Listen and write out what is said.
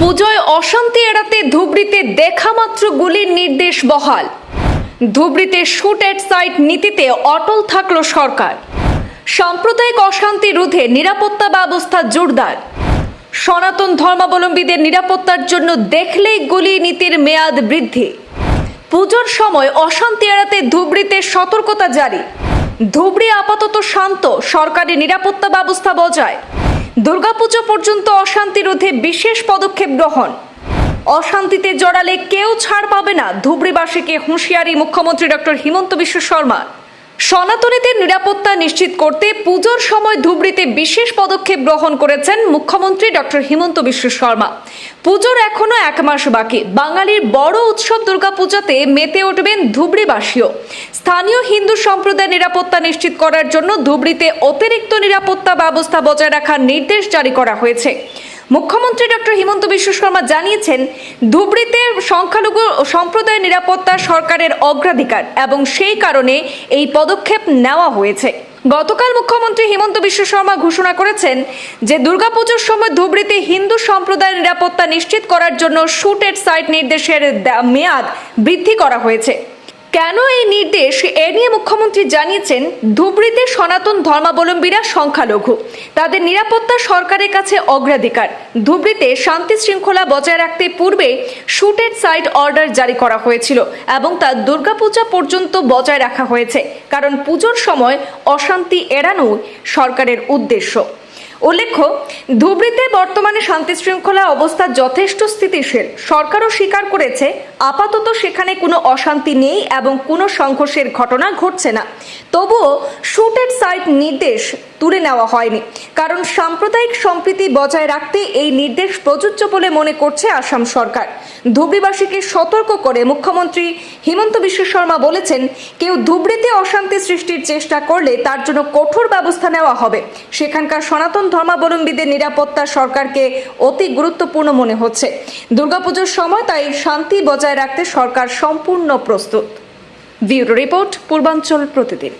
পুজোয় অশান্তি এড়াতে ধুবড়িতে দেখামাত্র গুলির নির্দেশ বহাল। ধুবড়িতে শুট এট সাইট নীতিতে অটল থাকল সরকার। সাম্প্রদায়িক অশান্তি রোধে নিরাপত্তা ব্যবস্থা জোরদার। সনাতন ধর্মাবলম্বীদের নিরাপত্তার জন্য দেখলেই গুলি নীতির মেয়াদ বৃদ্ধি। পুজোর সময় অশান্তি এড়াতে ধুবড়িতে সতর্কতা জারি। ধুবড়ি আপাতত শান্ত, সরকারি নিরাপত্তা ব্যবস্থা বজায়। দুর্গাপুজো পর্যন্ত অশান্তি রোধে বিশেষ পদক্ষেপ গ্রহণ। অশান্তিতে জড়ালে কেউ ছাড় পাবে না ধুবড়িবাসীকে হুঁশিয়ারি মুখ্যমন্ত্রী ডক্টর হিমন্ত বিশ্ব শর্মা। সনাতনীদের নিরাপত্তা নিশ্চিত করতে পুজোর সময় ধুবড়িতে বিশেষ পদক্ষেপ গ্রহণ করেছেন মুখ্যমন্ত্রী ডক্টর হিমন্ত বিশ্ব শর্মা। পুজোর এখনও এক মাস বাকি। বাঙালির বড় উৎসব দুর্গাপূজাতে মেতে উঠবেন ধুবড়িবাসীও। স্থানীয় হিন্দু সম্প্রদায়ের নিরাপত্তা নিশ্চিত করার জন্য ধুবড়িতে অতিরিক্ত নিরাপত্তা ব্যবস্থা বজায় রাখার নির্দেশ জারি করা হয়েছে। মুখ্যমন্ত্রী ডক্টর হিমন্ত বিশ্ব শর্মা জানিয়েছেন, ধুবড়িতে সংখ্যালঘু সম্প্রদায় নিরাপত্তা সরকারের অগ্রাধিকার এবং সেই কারণে এই পদক্ষেপ নেওয়া হয়েছে। গতকাল মুখ্যমন্ত্রী হিমন্ত বিশ্ব শর্মা ঘোষণা করেছেন যে, দুর্গাপুজোর সময় ধুবড়িতে হিন্দু সম্প্রদায়ের নিরাপত্তা নিশ্চিত করার জন্য শুট এট সাইট নির্দেশের মেয়াদ বৃদ্ধি করা হয়েছে। কেন এই নির্দেশ? এ নিয়ে মুখ্যমন্ত্রী জানিয়েছেন, ধুবড়িতে সনাতন ধর্মাবলম্বীরা সংখ্যালঘু। তাদের নিরাপত্তা সরকারের কাছে অগ্রাধিকার। ধুবড়িতে শান্তি শৃঙ্খলা বজায় রাখতে পূর্বে শুটেড সাইট অর্ডার জারি করা হয়েছিল এবং তা দুর্গাপূজা পর্যন্ত বজায় রাখা হয়েছে। কারণ পুজোর সময় অশান্তি এড়ানো সরকারের উদ্দেশ্য। উল্লেখ্য, ধুবড়িতে বর্তমানে শান্তি শৃঙ্খলা অবস্থা যথেষ্ট স্থিতিশীল। সরকারও স্বীকার করেছে, আপাতত সেখানে কোনো অশান্তি নেই এবং কোনো সংঘর্ষের ঘটনা ঘটছে না। তবুও শুটেড সাইট নির্দেশ তুলে নেওয়া হয়নি। কারণ সাম্প্রদায়িক সম্প্রীতি বজায় রাখতে এই নির্দেশ প্রযোজ্য বলে মনে করছে আসাম সরকার। ধুবড়িবাসীকে সতর্ক করে মুখ্যমন্ত্রী হিমন্ত বিশ্ব শর্মা বলেছেন, কেউ ধুবড়িতে অশান্তি সৃষ্টির চেষ্টা করলে তার জন্য কঠোর ব্যবস্থা নেওয়া হবে। সেখানকার সনাতন ধর্মাবলম্বীদের নিরাপত্তা সরকারকে অতি গুরুত্বপূর্ণ মনে হচ্ছে। দুর্গাপুজোর সময় তাই শান্তি বজায় রাখতে সরকার সম্পূর্ণ প্রস্তুত। ব্যুরো রিপোর্ট, পূর্বাঞ্চল প্রতিদিন।